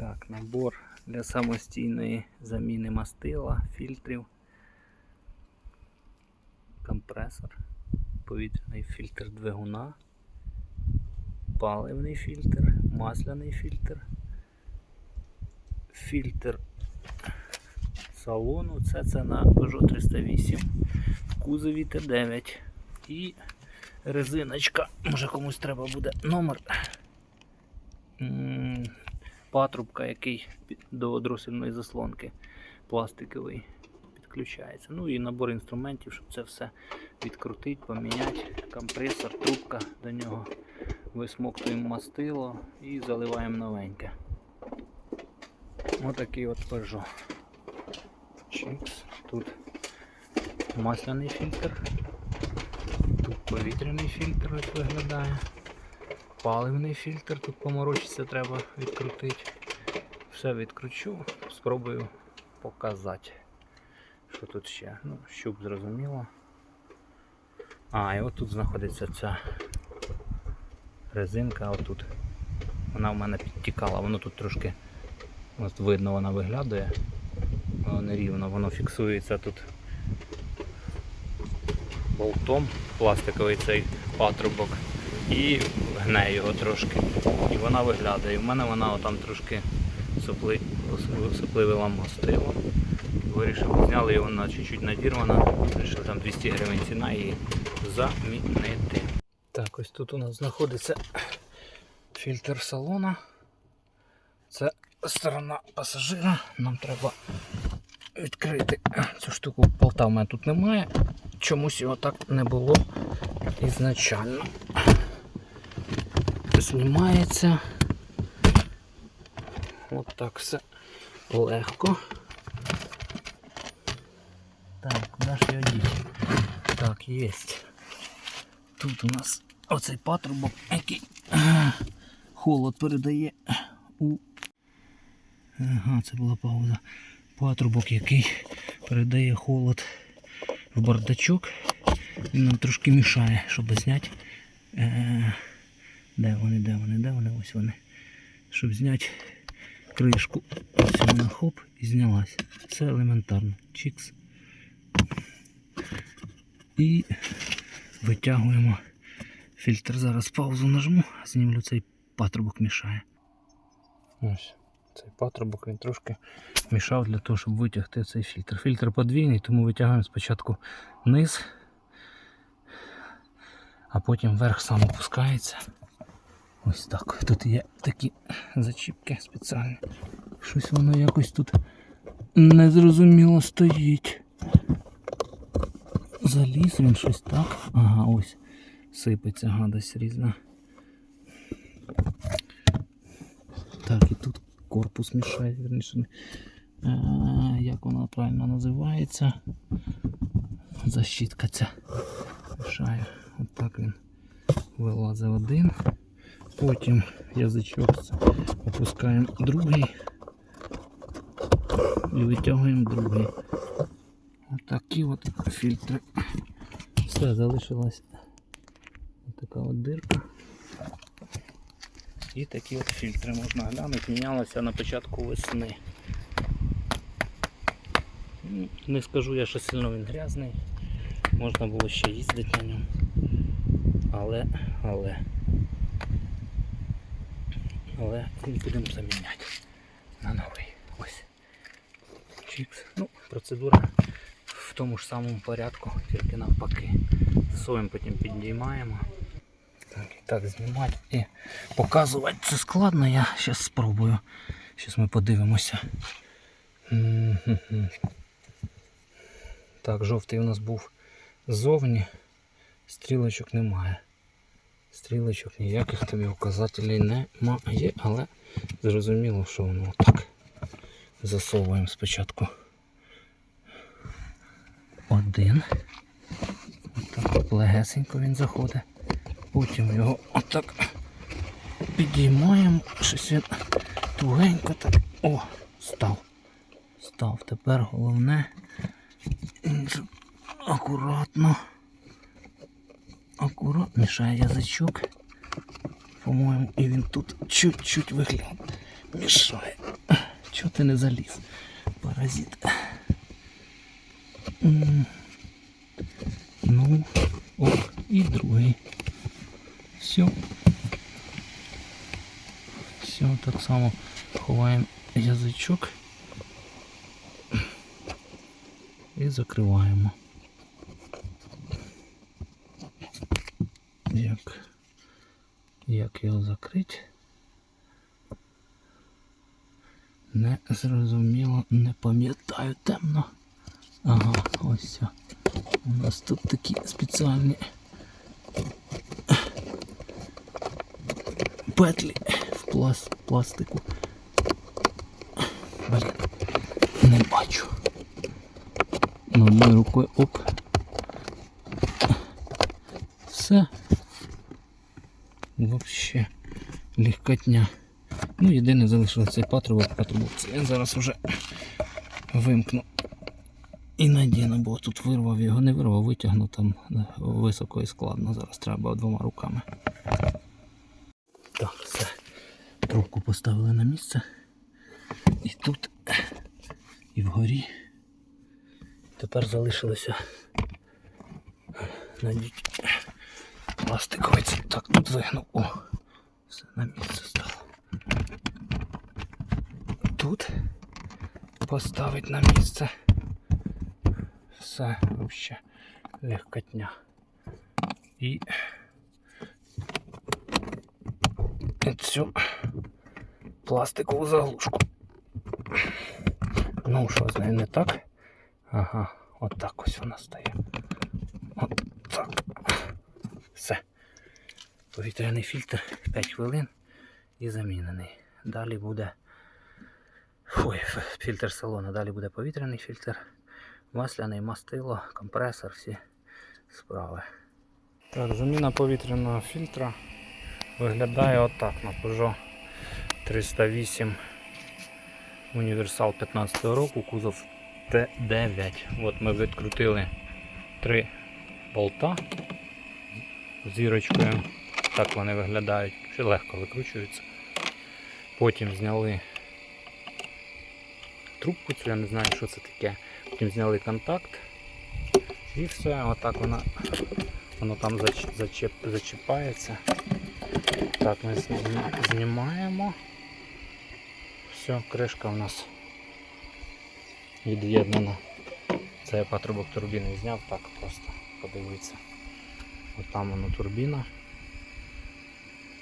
Так, набор для самостійної заміни мастила, фільтрів, компресор, повітряний фільтр двигуна, паливний фільтр, масляний фільтр, фільтр салону. Це це на Peugeot 308 в кузові Т9 і резиночка. Може комусь треба буде номер. Патрубка, який до дросельної заслонки пластиковий підключається. Ну і набор інструментів, щоб це все відкрутити, поміняти. Компресор, трубка до нього. Висмоктуємо мастило і заливаємо новеньке. Отакий от Peugeot. Чикс. Тут масляний фільтр. Тут повітряний фільтр ось виглядає. Паливний фільтр, тут поморочитися треба відкрутити. Все відкручу, спробую показати. Що тут ще? Ну, щуп зрозуміло. А, і отут знаходиться ця резинка, отут. Вона в мене підтікала, воно тут трошки от видно, вона виглядає. Воно нерівно, воно фіксується тут болтом, пластиковий цей патрубок, і гне його трошки. І вона виглядає. І в мене вона там трошки сопли, сопливила мастило. Вирішив, зняли його на чуть-чуть надірвана. Вирішив там 200 гривень ціна її замінити. Так, ось тут у нас знаходиться фільтр салона. Це сторона пасажира. Нам треба відкрити цю штуку. Болта в мене тут немає. Чомусь його так не було ізначально. Знімається. От так все легко. Так, куди ж його діти? Так, є. Тут у нас оцей патрубок, який е, холод передає у. Ага, це була пауза. Патрубок, який передає холод в бардачок. Він нам трошки мішає, щоб зняти. Е, де вони, де вони, де вони? Ось вони. Щоб зняти кришку. Ось хоп і знялась. Все елементарно. Чікс. І витягуємо фільтр. Зараз паузу нажму, знімлю цей патрубок мішає. Ось цей патрубок він трошки мішав для того, щоб витягти цей фільтр. Фільтр подвійний, тому витягаємо спочатку вниз, а потім вверх сам опускається. Ось так. Тут є такі зачіпки спеціальні. Щось воно якось тут незрозуміло стоїть. Заліз він щось так. Ага, ось сипеться гадость різна. Так, і тут корпус мішає, верніше. Е, як вона правильно називається? Защітка ця мішає. Отак він вилазить один. Потім язичок опускаємо другий і витягуємо другий. Отакі от фільтри. Все, залишилась така от дирка. І такі от фільтри можна глянути. Мінялося на початку весни. Не скажу я, що сильно він грязний. Можна було ще їздити на ньому. Але, але. Але будемо заміняти на новий. Ось. Чікс. Ну, процедура в тому ж самому порядку, тільки навпаки. Засовуємо, потім піднімаємо. Так, і так знімати і показувати це складно, я зараз спробую. Зараз ми подивимося. Так, жовтий у нас був ззовні, стрілочок немає. Стрілочок ніяких тобі указателей немає, але зрозуміло, що воно так. Засовуємо спочатку один. Отак легесенько він заходить. Потім його отак підіймаємо, щось він тугенько так. О, став. Став. Тепер головне акуратно. Акуратно мішає язичок. По-моєму, і він тут чуть-чуть виглядає. Мішає. Чого ти не заліз? Паразит. Ну, оп, і другий. Все. Все, так само ховаємо язичок і закриваємо. Як, як його закрити? Не зрозуміло, не пам'ятаю темно. Ага, ось все. У нас тут такі спеціальні петлі в пласт, пластику. Блін, не бачу. Ну, одною рукою оп. Все. Вообще легкотня. Ну, єдине залишилося цей патрубок, патрубок. Це я зараз вже вимкну і надіну, бо тут вирвав його, не вирвав, витягну там е, високо і складно. Зараз треба двома руками. Так, все. Трубку поставили на місце. І тут, і вгорі. Тепер залишилося надіть пластиковий. ці- Так, тут вигнув. О, все на місце стало. Тут поставить на місце. Все вообще легкотня. І цю пластикову заглушку. Ну, що з не так? Ага, от ось вона стає. От так. Все. Повітряний фільтр 5 хвилин і замінений. Далі буде. Ой, фільтр салону. Далі буде повітряний фільтр, масляний, мастило, компресор, всі справи. Так, заміна повітряного фільтра виглядає отак на Peugeot 308 універсал 15 року, кузов Т9. От ми відкрутили три болта зірочкою. Так вони виглядають, ще легко викручуються. Потім зняли трубку, цю я не знаю, що це таке. Потім зняли контакт. І все, отак вона, воно там зач- зачеп, зачіпається. Так, ми знімаємо. Все, кришка у нас від'єднана. Це я патрубок турбіни зняв, так просто подивіться. От там воно турбіна.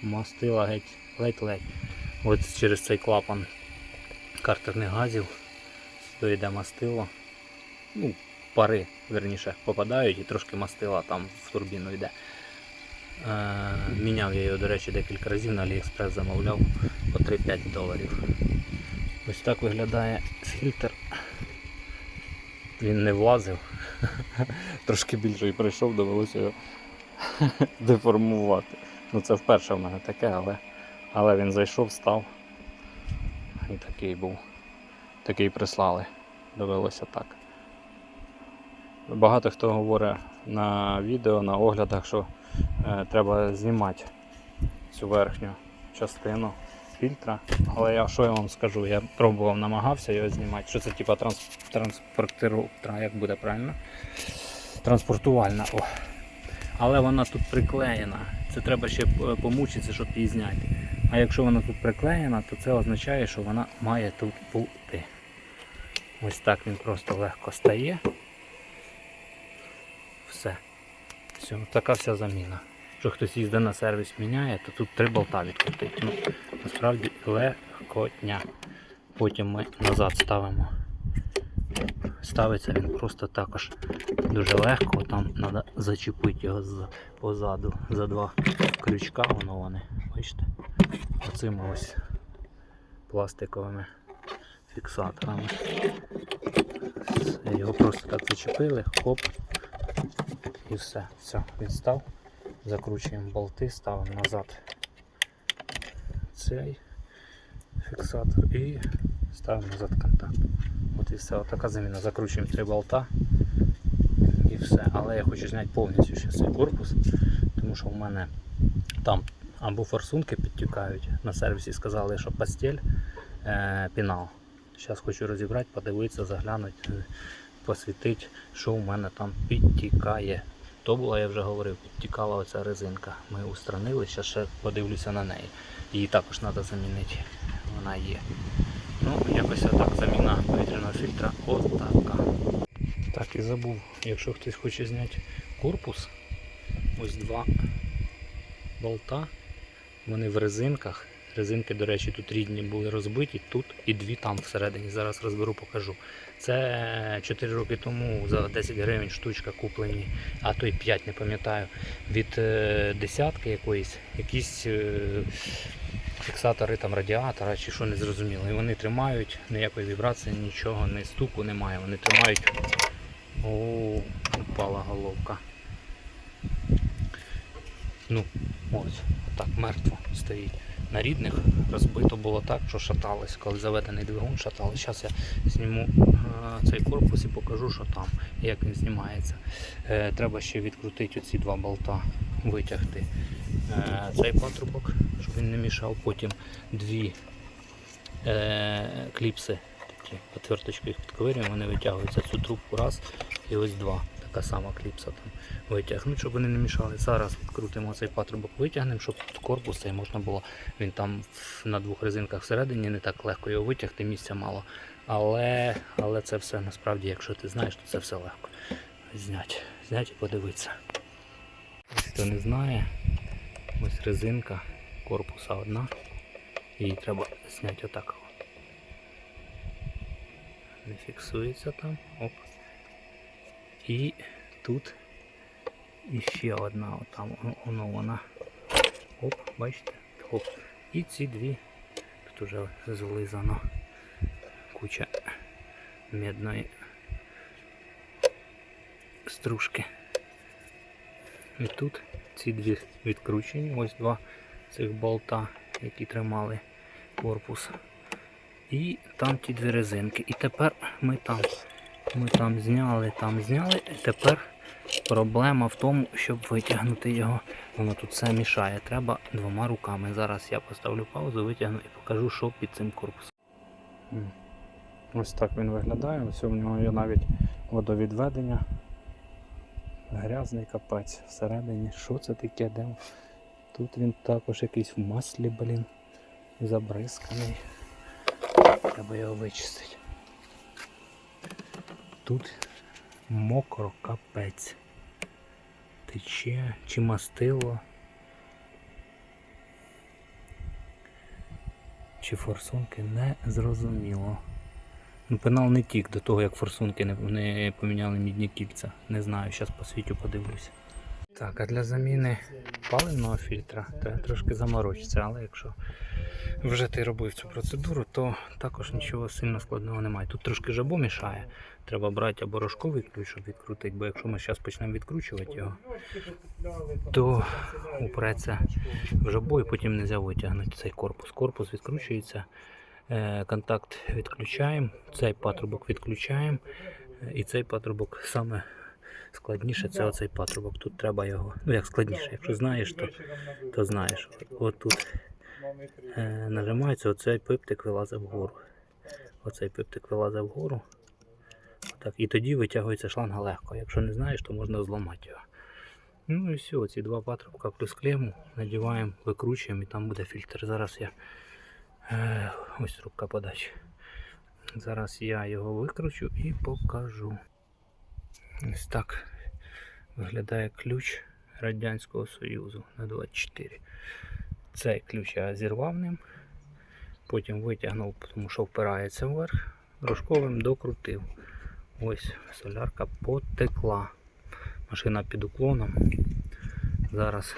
Мастила геть ледь-ледь. От через цей клапан картерних газів сюди йде мастило. Ну, пари, верніше, попадають і трошки мастила там в турбіну йде. Е, міняв я його, до речі, декілька разів на Aliexpress замовляв по 3-5 доларів. Ось так виглядає фільтр. Він не влазив. Трошки більше і прийшов, довелося його деформувати. Ну це вперше в мене таке, але, але він зайшов, став. І такий був. Такий прислали. Довелося так. Багато хто говорить на відео, на оглядах, що е, треба знімати цю верхню частину фільтра. Але я що я вам скажу? Я пробував, намагався його знімати. Що це типа транс, транспортиру, як буде правильно? Транспортувальна. О. Але вона тут приклеєна. Це треба ще е, помучитися, щоб її зняти. А якщо вона тут приклеєна, то це означає, що вона має тут бути. Ось так він просто легко стає. Все. Все, така вся заміна. Якщо хтось їздить на сервіс міняє, то тут три болта відкрутить. Ну, насправді легкотня. Потім ми назад ставимо. Ставиться він просто також дуже легко, там треба зачепити його позаду за два крючка, воно вони, бачите, оцими ось пластиковими фіксаторами. Його просто так зачепили, хоп, і все. Все, він став. Закручуємо болти, ставимо назад цей фіксатор і ставимо назад контакт. І все, отака заміна. Закручуємо три болта і все. Але я хочу зняти повністю ще цей корпус, тому що в мене там або форсунки підтікають. На сервісі сказали, що постель, е, пінал. Зараз хочу розібрати, подивитися, заглянути, е, посвітити, що у мене там підтікає. То була, я вже говорив, підтікала оця резинка. Ми устранили, зараз ще подивлюся на неї. Її також треба замінити. Вона є. Ну, якось отак. Заміна повітряного фільтра отака. Так, і забув, якщо хтось хоче зняти корпус, ось два болта. Вони в резинках. Резинки, до речі, тут рідні були розбиті, тут і дві там всередині. Зараз розберу, покажу. Це 4 роки тому за 10 гривень штучка куплені, а то й 5, не пам'ятаю, від е, десятки якоїсь, якісь е, фіксатори там радіатора чи що не зрозуміло. І вони тримають, ніякої вібрації, нічого, ні стуку немає. Вони тримають. О, упала головка. Ну, ось, отак мертво стоїть. На рідних розбито було так, що шаталось, коли заведений двигун шаталось. Зараз я зніму е, цей корпус і покажу, що там, як він знімається. Е, треба ще відкрутити оці два болта, витягти цей патрубок, щоб він не мішав. Потім дві е, кліпси, такі отверточки їх підковирюємо, вони витягуються цю трубку раз і ось два. Така сама кліпса там витягнути, щоб вони не мішали. Зараз відкрутимо цей патрубок, витягнемо, щоб корпус цей можна було. Він там на двох резинках всередині не так легко його витягти, місця мало. Але, але це все насправді, якщо ти знаєш, то це все легко. Зняти, зняти і подивитися. Хто не знає, ось резинка корпуса одна. Її треба зняти отак. Не фіксується там. Оп. І тут іще одна, отам воно- вона. Оп, бачите? Оп. І ці дві. Тут уже злизано куча медної стружки. І тут ці дві відкручені, ось два цих болта, які тримали корпус. І там ті дві резинки. І тепер ми там, ми там зняли, там зняли. І тепер проблема в тому, щоб витягнути його. Воно тут все мішає. Треба двома руками. Зараз я поставлю паузу, витягну і покажу, що під цим корпусом. Ось так він виглядає. Ось у нього є навіть водовідведення. Грязний капець всередині. Що це таке? Де? Тут він також якийсь в маслі, блін, забризканий. Треба його вичистити. Тут мокро капець. Тече чи мастило. Чи форсунки не зрозуміло. Пенал не тік до того, як форсунки не, не поміняли мідні кільця. Не знаю, зараз по світу подивлюся. Так, а для заміни паливного фільтра треба трошки заморочитися, але якщо вже ти робив цю процедуру, то також нічого сильно складного немає. Тут трошки жабо мішає. Треба брати або рожковий ключ, щоб відкрутити, бо якщо ми зараз почнемо відкручувати його, то упреться в жабо і потім не можна витягнути цей корпус. Корпус відкручується, контакт відключаємо, цей патрубок відключаємо, е, і цей патрубок саме складніше це оцей патрубок. Тут треба його. Ну як складніше, якщо знаєш, то, то знаєш. От тут е, нажимається, оцей пиптик вилазить вгору. Оцей пиптик вилазить вгору. Отак. І тоді витягується шланга легко. Якщо не знаєш, то можна зламати його. Ну і все, ці два патрубка плюс клему надіваємо, викручуємо і там буде фільтр. Зараз я е, ось трубка подачі. Зараз я його викручу і покажу. Ось так виглядає ключ Радянського Союзу на 24. Цей ключ я зірвав ним, потім витягнув, тому що впирається вверх, рожковим докрутив. Ось солярка потекла. Машина під уклоном. Зараз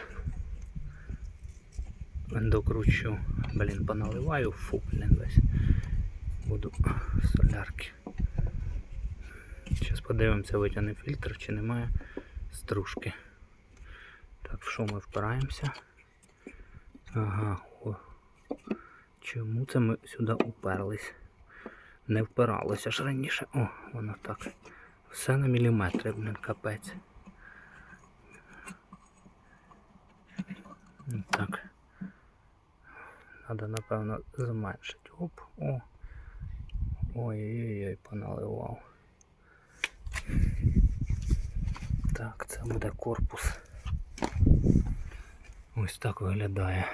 докручу, блін, поналиваю, фу, блін, весь. Буду солярки. Зараз подивимося, витягне фільтр, чи немає стружки. Так, в що ми впираємося? Ага, о. Чому це ми сюди уперлись? Не впиралося ж раніше. О, воно так. Все на міліметри, блін, капець. Так. Надо, напевно, зменшити. Оп, о. Ой-ой-ой, поналивав. Так, це буде корпус. Ось так виглядає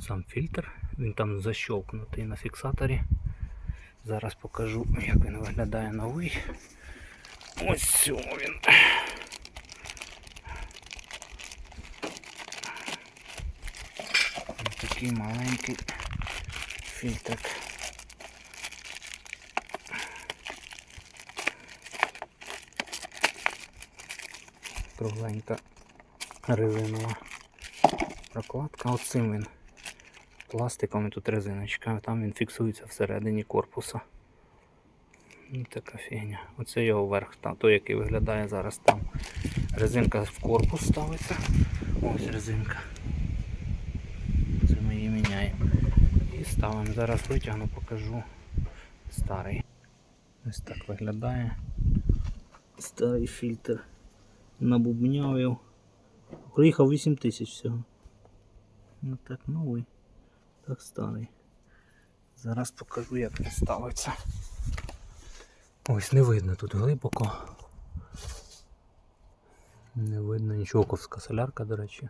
сам фільтр. Він там защовкнутий на фіксаторі. Зараз покажу, як він виглядає новий. Ось він. Ось такий маленький фільтрик. Кругленька резинова прокладка. Оцим він пластиком і тут резиночка, там він фіксується всередині корпуса. І така фігня. Оце його верх, той, який виглядає зараз там. Резинка в корпус ставиться. Ось резинка. Міняємо. І ставимо. Зараз витягну, покажу старий. Ось так виглядає. Старий фільтр. Набубняв. Приїхав 8 тисяч всього. Ну так новий, так старий. Зараз покажу, як він ставиться. Ось не видно тут глибоко. Не видно нічого, ковська солярка, до речі.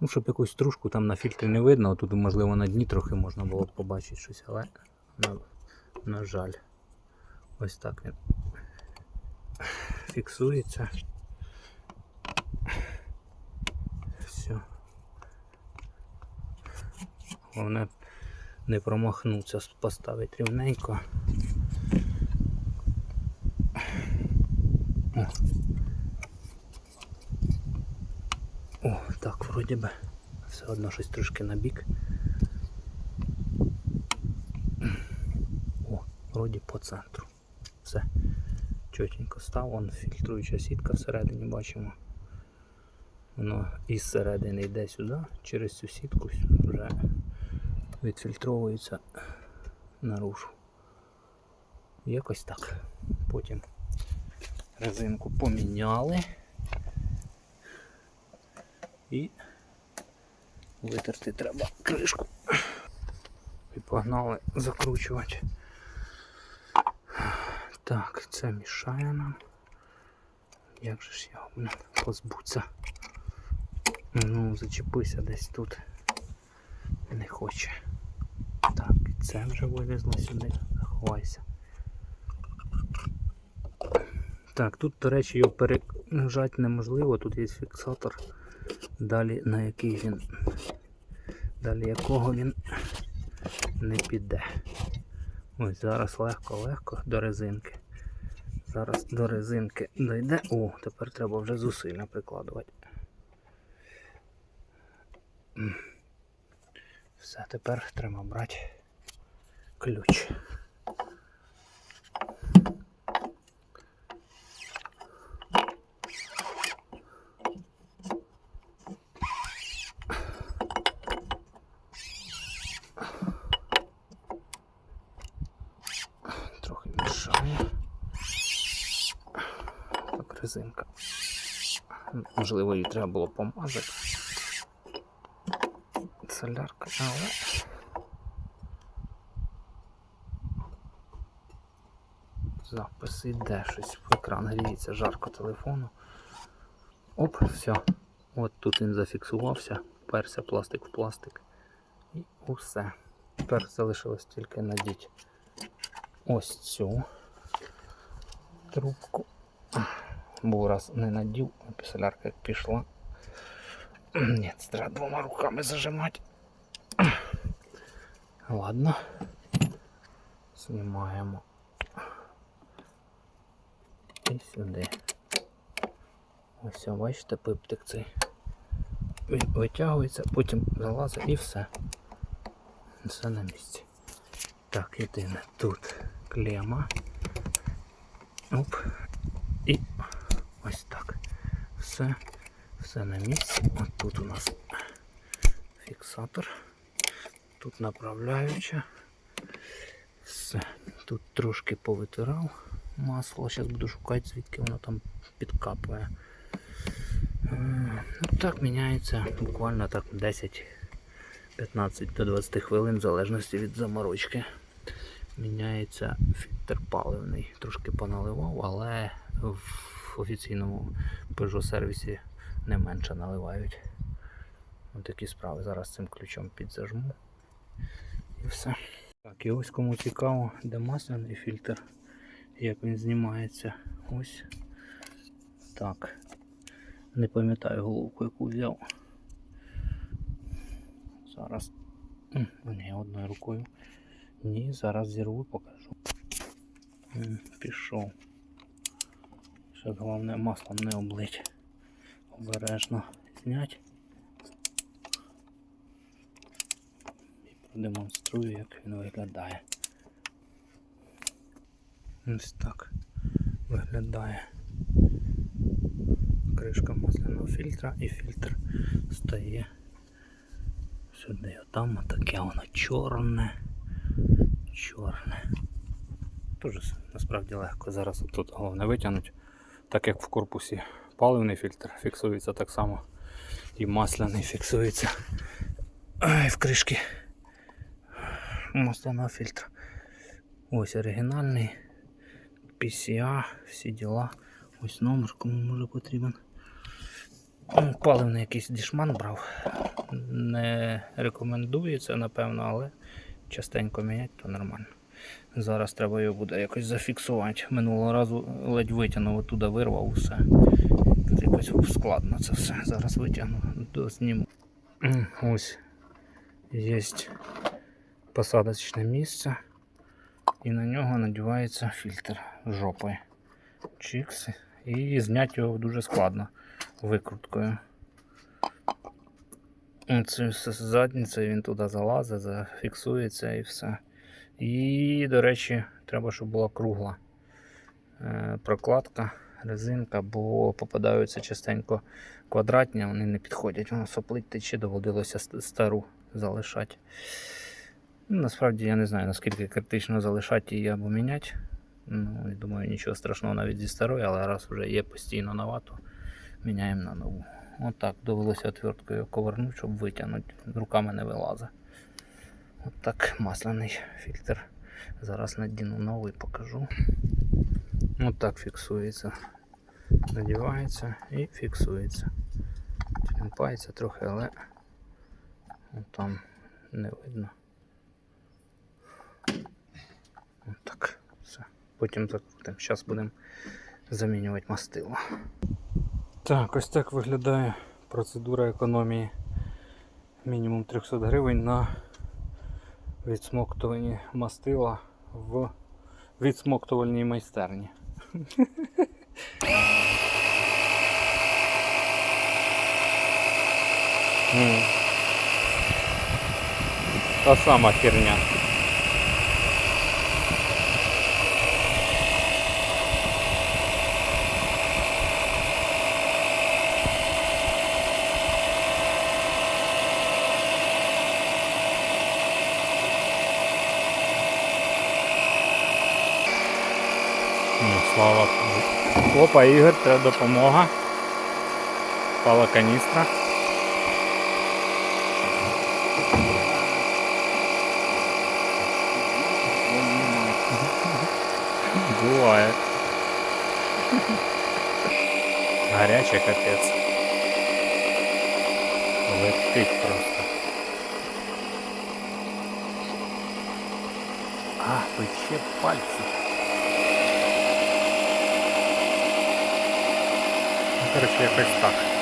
Ну, щоб якусь стружку там на фільтрі не видно, тут можливо на дні трохи можна було б побачити щось, але на, на жаль. Ось так він фіксується. Все. Головне не промахнутися, поставити рівненько так, вроді би. Все одно щось трошки на бік. О, вроді по центру. Все. Чотенько став, вон фільтруюча сітка всередині бачимо. Воно із середини йде сюди, через цю сітку вже відфільтровується наружу. Якось так. Потім резинку поміняли і витерти треба кришку. І погнали закручувати. Так, це мішає нам. Як же ж блін, позбутися? Ну, зачепися десь тут. Не хоче. Так, і це вже вилізло сюди. Заховайся. Так, тут, до речі, його пережати неможливо, тут є фіксатор, далі на який він, далі якого він не піде. Ось зараз легко-легко до резинки. Зараз до резинки дойде. О, тепер треба вже зусилля прикладувати. Все, тепер треба брати ключ. Трохи мішає. Так, резинка. Можливо, її треба було помазати. Солярка, але. Запис йде щось в екран гріється, жарко телефону. Оп, все. От тут він зафіксувався, перся пластик в пластик. І усе. Тепер залишилось тільки надіти ось цю трубку. Був раз не надів, а солярка як пішла. Ні, це треба двома руками зажимати. Ладно. Знімаємо. І сюди. Ось, бачите, пиптик цей. Він витягується, потім залазить і все. Все на місці. Так, єдине тут клема. Оп. Все, все на місці. От тут у нас фіксатор. Тут направляюча. Все. Тут трошки повитирав масло. Зараз буду шукати, звідки воно там підкапує. Е, Ну, так міняється буквально так 10-15 до 20 хвилин в залежності від заморочки. міняється фільтр паливний. Трошки поналивав, але в офіційному Peugeot сервісі не менше наливають. Ось такі справи. Зараз цим ключом підзажму. І все. Так, і ось кому цікаво, де масляний фільтр, як він знімається. Ось так. Не пам'ятаю головку, яку взяв. Зараз. Ні, одною рукою. Ні, зараз зірву покажу. Пішов. Ще головне маслом не облить. Обережно знять. І продемонструю, як він виглядає. Ось так виглядає кришка масляного фільтра і фільтр стає сюди. А там таке воно чорне. Чорне. Дуже насправді легко. Зараз тут головне витягнути. Так як в корпусі паливний фільтр фіксується так само і масляний фіксується Ай, в кришки масляного фільтра. Ось оригінальний PCA, всі діла. Ось номер, кому може потрібен. Ну, Паливний якийсь дішман брав. Не рекомендується, напевно, але частенько міняти, то нормально. Зараз треба його буде якось зафіксувати. Минулого разу ледь витягнув, оттуда вирвав усе. Тут якось складно це все. Зараз витягну, до зніму. Ось є посадочне місце. І на нього надівається фільтр жопою. Чикс. І зняти його дуже складно викруткою. Це задницею він туди залазить, зафіксується і все. І, до речі, треба, щоб була кругла е, прокладка, резинка, бо попадаються частенько квадратні, вони не підходять. Воно соплить тече, доводилося стару залишати. Ну, Насправді я не знаю, наскільки критично залишати її або міняти. Ну, думаю, нічого страшного навіть зі старої, але раз вже є постійно нова, то міняємо на нову. Отак довелося отверткою ковернути, щоб витягнути. Руками не вилазить. Отак масляний фільтр. Зараз надіну новий покажу. Отак фіксується. Надівається і фіксується. Тімпається трохи, але от там не видно. Отак. Все. Потім закрутимо. Зараз будемо замінювати мастило. Так, ось так виглядає процедура економії мінімум 300 гривень на відсмоктуванні мастила в відсмоктувальній майстерні. Та сама херня. слава. Богу. Опа, Ігор, треба допомога. Пала каністра. Буває. Гаряче капець. Летить просто. А, пече пальці. Коротше, якось так.